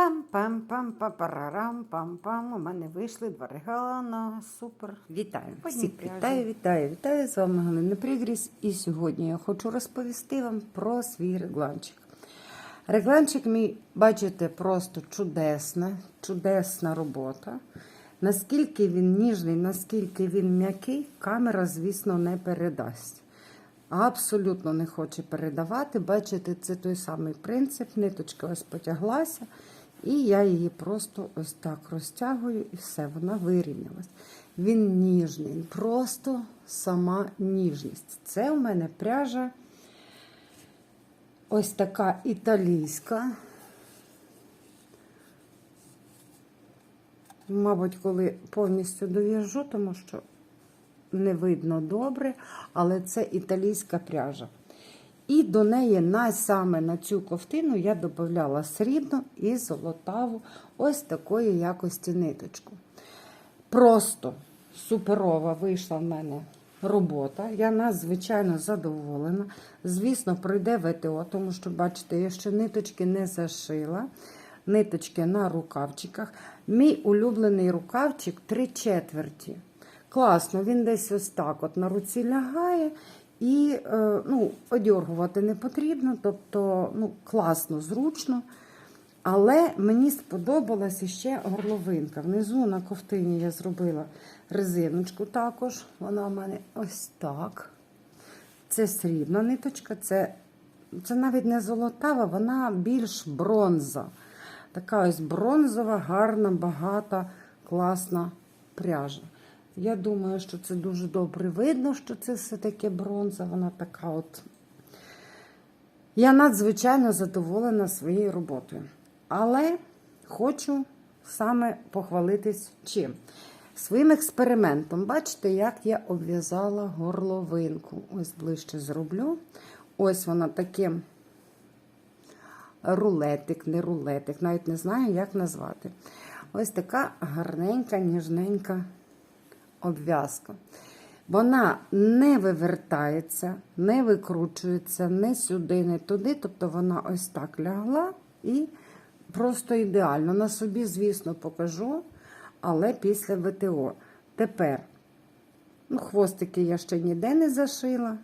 Пам-пам-пам-пам-парарам-пам-пам. У мене вийшли два регалана. Супер. Вітаю. Всіх вітаю, вітаю, вітаю. З вами Галина Пригріс. І сьогодні я хочу розповісти вам про свій регланчик. Регланчик мій, бачите, просто чудесна, чудесна робота. Наскільки він ніжний, наскільки він м'який, камера, звісно, не передасть. Абсолютно не хоче передавати. Бачите, це той самий принцип. Ниточка ось потяглася, і я її просто ось так розтягую, і все, вона вирівнялась. Він ніжний, просто сама ніжність. Це у мене пряжа ось така італійська. Мабуть, коли повністю дов'яжу, тому що не видно добре, але це італійська пряжа. І до неї саме на цю ковтину я додавала срібну і золотаву ось такої якості ниточку. Просто суперова вийшла в мене робота. Я надзвичайно задоволена. Звісно, пройде ВТО, тому що, бачите, я ще ниточки не зашила. Ниточки на рукавчиках. Мій улюблений рукавчик три четверті. Класно, він десь ось так от на руці лягає. І е, ну, одьоргувати не потрібно, тобто ну, класно, зручно. Але мені сподобалася ще горловинка. Внизу на ковтині я зробила резиночку також. Вона в мене ось так. Це срібна ниточка, це, це навіть не золотава, вона більш бронза. Така ось бронзова, гарна, багата, класна пряжа. Я думаю, що це дуже добре видно, що це все-таки бронза. Вона така от. Я надзвичайно задоволена своєю роботою. Але хочу саме похвалитись чим? Своїм експериментом. Бачите, як я обв'язала горловинку. Ось ближче зроблю. Ось вона таким рулетик, не рулетик, навіть не знаю, як назвати. Ось така гарненька, ніжненька обв'язка. Вона не вивертається, не викручується, не сюди, не туди. Тобто вона ось так лягла і просто ідеально. На собі, звісно, покажу, але після ВТО. Тепер, ну, хвостики я ще ніде не зашила.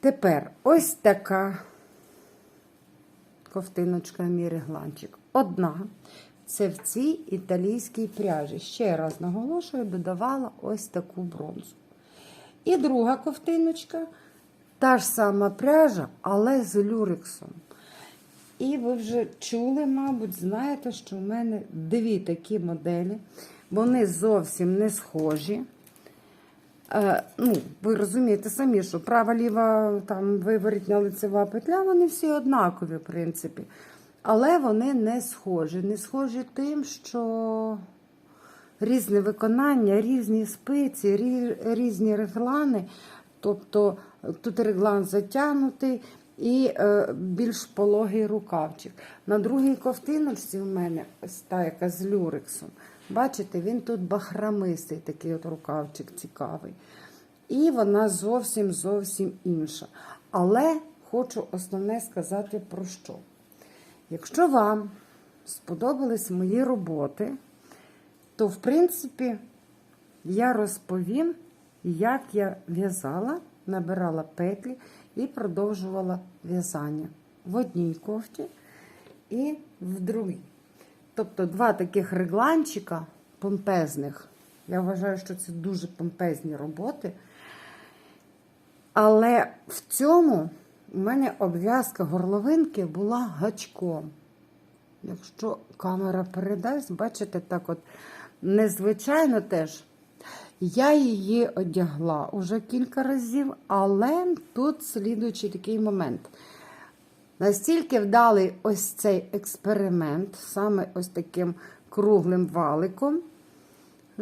Тепер ось така ковтиночка мій регланчик. Одна. Це в цій італійській пряжі. Ще раз наголошую, додавала ось таку бронзу. І друга ковтиночка, та ж сама пряжа, але з люрексом. І ви вже чули, мабуть, знаєте, що в мене дві такі моделі. Вони зовсім не схожі. Е, ну, ви розумієте самі, що права ліва там виворітня лицева петля, вони всі однакові, в принципі. Але вони не схожі. Не схожі тим, що різне виконання, різні спиці, різні реглани. Тобто тут реглан затягнутий і е, більш пологий рукавчик. На другій ковтиночці у мене ось та, яка з люрексом. Бачите, він тут бахрамистий, такий от рукавчик цікавий. І вона зовсім зовсім інша. Але хочу основне сказати про що. Якщо вам сподобались мої роботи, то, в принципі, я розповім, як я в'язала, набирала петлі і продовжувала в'язання в одній кофті і в другій. Тобто два таких регланчика помпезних. Я вважаю, що це дуже помпезні роботи. Але в цьому у мене обв'язка горловинки була гачком. Якщо камера передасть, бачите, так от незвичайно теж. Я її одягла уже кілька разів, але тут слідуючий такий момент. Настільки вдалий ось цей експеримент, саме ось таким круглим валиком,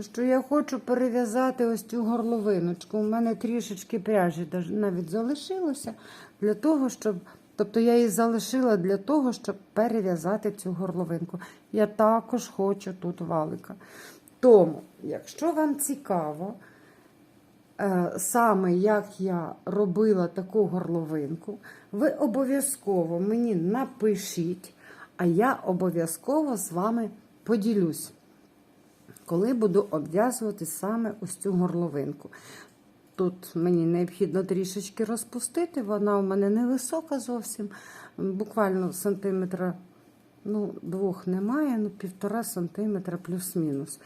що я хочу перев'язати ось цю горловиночку. У мене трішечки пряжі навіть залишилося для того, щоб. Тобто я її залишила для того, щоб перев'язати цю горловинку. Я також хочу тут валика. Тому, якщо вам цікаво, е, саме як я робила таку горловинку, ви обов'язково мені напишіть, А я обов'язково з вами поділюсь, коли буду обв'язувати саме ось цю горловинку. Тут мені необхідно трішечки розпустити, вона у мене невисока зовсім, буквально сантиметра ну, двох немає, ну півтора сантиметра плюс-мінус.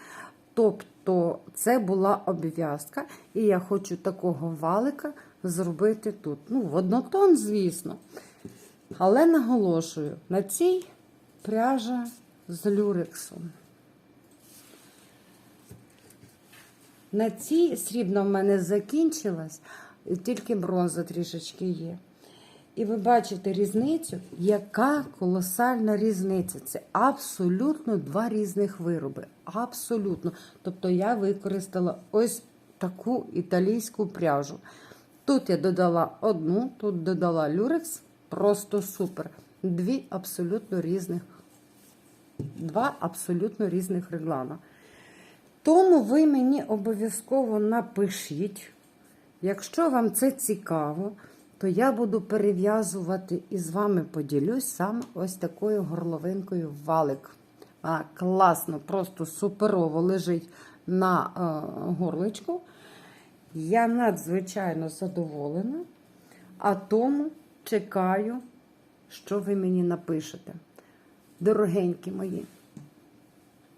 Тобто це була обв'язка, і я хочу такого валика зробити тут. Ну, в однотон, звісно. Але наголошую, на цій пряжа з люрексом. На цій срібна в мене закінчилась, тільки бронза трішечки є. І ви бачите різницю, яка колосальна різниця. Це абсолютно два різних вироби. Абсолютно. Тобто я використала ось таку італійську пряжу. Тут я додала одну, тут додала люрекс. Просто супер. Дві абсолютно різних, два абсолютно різних реглана. Тому ви мені обов'язково напишіть, якщо вам це цікаво, то я буду перев'язувати і з вами поділюсь саме ось такою горловинкою валик. А, класно, просто суперово лежить на е, горличку. Я надзвичайно задоволена, а тому чекаю, що ви мені напишете. Дорогенькі мої.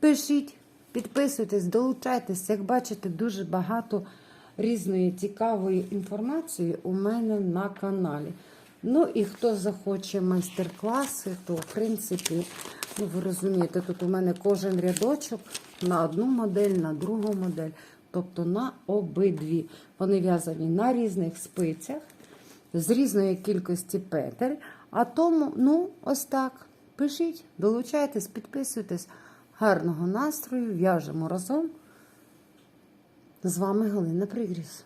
Пишіть, підписуйтесь, долучайтесь. Як бачите, дуже багато різної цікавої інформації у мене на каналі. Ну і хто захоче майстер-класи, то в принципі, ну ви розумієте, тут у мене кожен рядочок на одну модель, на другу модель, тобто на обидві. Вони в'язані на різних спицях, з різної кількості петель. А тому, ну, ось так. Пишіть, долучайтесь, підписуйтесь. Гарного настрою, в'яжемо разом. З вами Галина Пригріс.